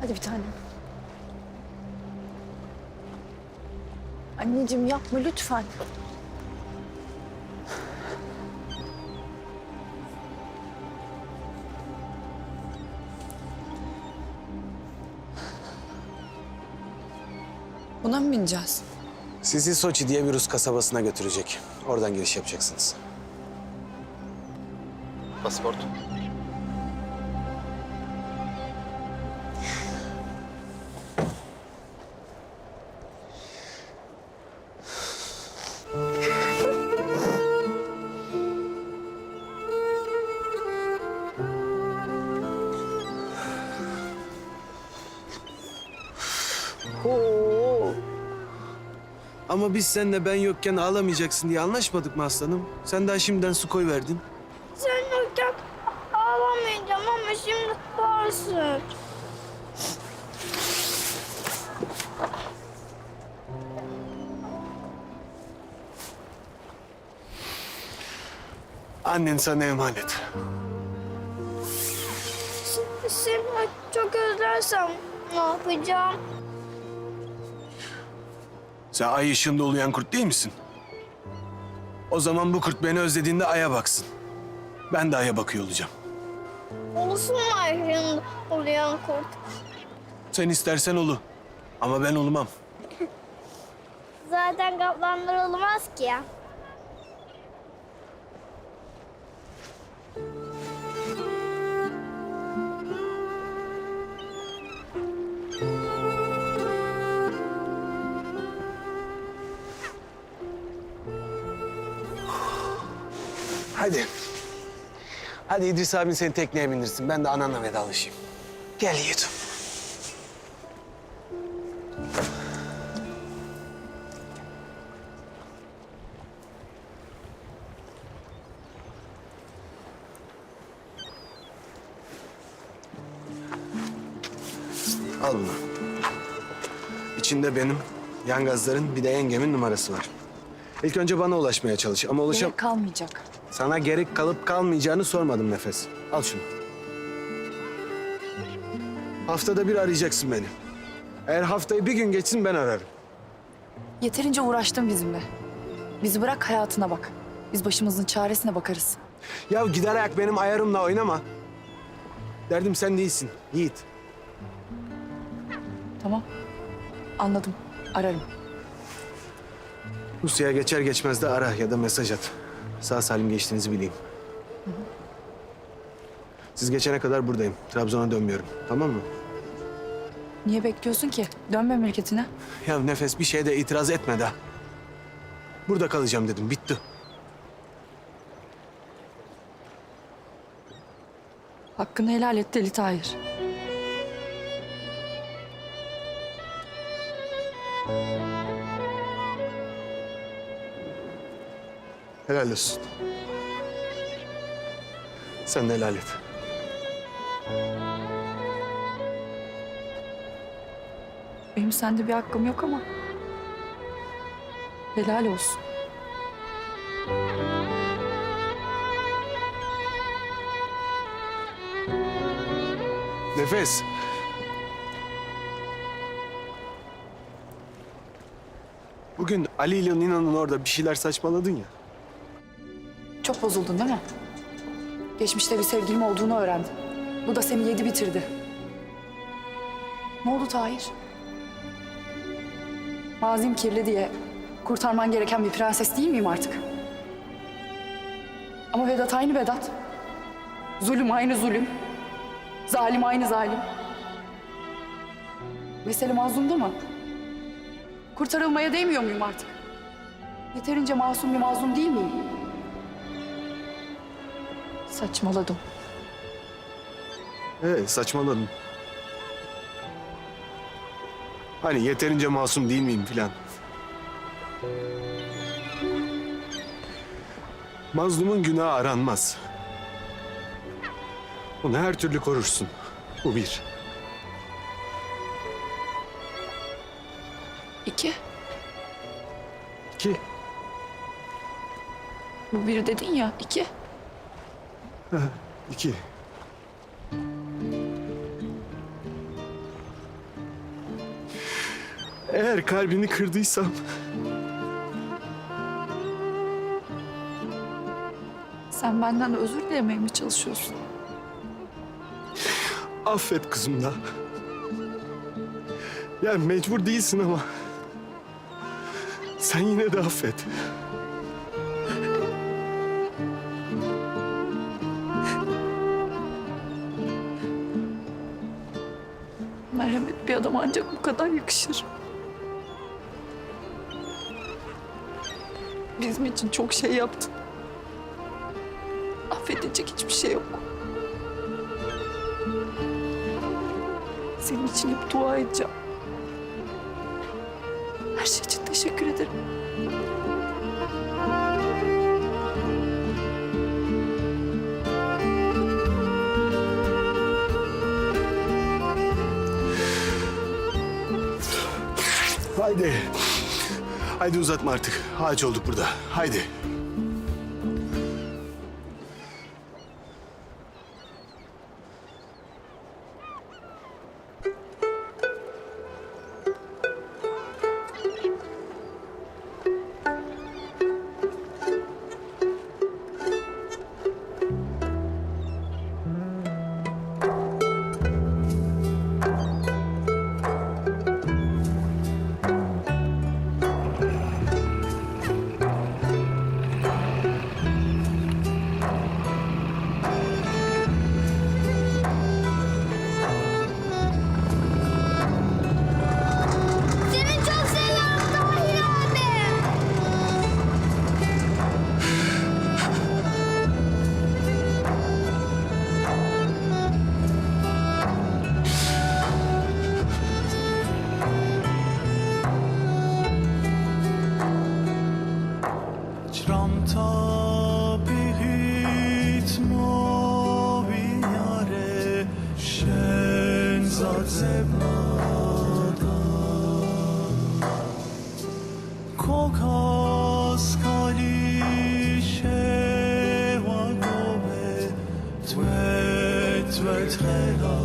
Hadi bir tanem. Anneciğim yapma lütfen. Buna mı bineceğiz? Sizi Soçi diye bir Rus kasabasına götürecek. Oradan giriş yapacaksınız. Pasaport. Ama biz seninle ben yokken ağlamayacaksın diye anlaşmadık mı aslanım? Sen daha şimdiden su koy verdin. Sen yokken ağlamayacağım ama şimdi varsın. Annen sana emanet. Seni çok özlersem ne yapacağım? Sen ay ışığında uluyan kurt değil misin? O zaman bu kurt beni özlediğinde aya baksın. Ben de aya bakıyor olacağım. Olsun mu ayrında oluyan kurt? Sen istersen ulu. Ama ben olmam. Zaten kaplanlar olmaz ki ya. Hadi. Hadi İdris abin seni tekneye bindirsin. Ben de ananla vedalaşayım. Gel yiğidim. Al bunu. İçinde benim, yan gazların bir de yengemin numarası var. İlk önce bana ulaşmaya çalış ama ulaşam... Gerek kalmayacak. Sana gerek kalıp kalmayacağını sormadım Nefes. Al şunu. Haftada bir arayacaksın beni. Eğer haftayı bir gün geçsin ben ararım. Yeterince uğraştın bizimle. Bizi bırak hayatına bak. Biz başımızın çaresine bakarız. Ya gider ayak benim ayarımla oynama. Derdim sen değilsin Yiğit. Tamam. Anladım. Ararım. Rusya'ya geçer geçmez de ara ya da mesaj at. Sağ salim geçtiğinizi bileyim. Siz geçene kadar buradayım. Trabzon'a dönmüyorum. Tamam mı? Niye bekliyorsun ki? Dön memleketine. Ya Nefes bir şeye de itiraz etme de. Burada kalacağım dedim. Bitti. Hakkını helal et Deli Tahir. Helal olsun. Sen de helal et. Benim sende bir hakkım yok ama. Helal olsun. Nefes. Bugün Ali ile Nina'nın orada bir şeyler saçmaladın ya. Çok bozuldun değil mi? Geçmişte bir sevgilim olduğunu öğrendim. Bu da seni yedi bitirdi. Ne oldu Tahir? Mazim kirli diye kurtarman gereken bir prenses değil miyim artık? Ama Vedat aynı Vedat. Zulüm aynı zulüm. Zalim aynı zalim. Mesele mazlumda mı? Kurtarılmaya değmiyor muyum artık? Yeterince masum bir mazlum değil miyim? Saçmaladım. Evet saçmaladın. Hani yeterince masum değil miyim filan. Mazlumun günahı aranmaz. Onu her türlü korursun. Bu bir. İki. İki. Bu biri dedin ya. iki. İki. Eğer kalbini kırdıysam Sen benden özür dilemeye mi çalışıyorsun? affet kızım da. Yani mecbur değilsin ama sen yine de affet. Adama ancak bu kadar yakışır. Bizim için çok şey yaptın. Affedilecek hiçbir şey yok. Senin için hep dua edeceğim. Her şey için teşekkür ederim. Haydi. Haydi uzatma artık. Ağaç olduk burada. Haydi. თაფიღით მოვიარე შენ ზაძებადა კოკასკალი შევაგობე თვე თვე თხელა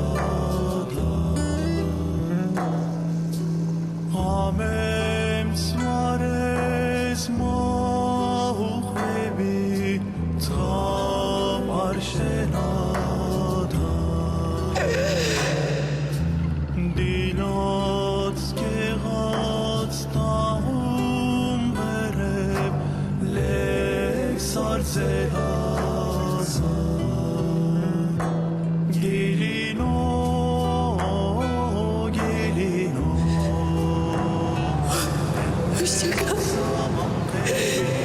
Hoşçakal.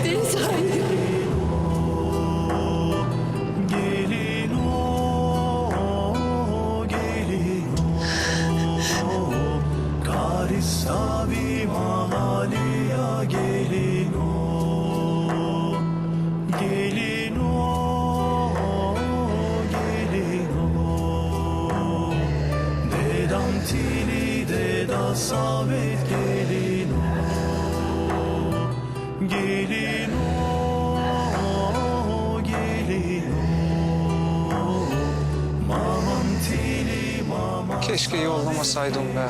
Deniz aile. Gelin o, gelin o Karistavi mahalia gelin o Gelin o, gelin o Dedam tili deda savet gelin Gelin o, gelin o Mamam tili mamam Keşke yollamasaydım be.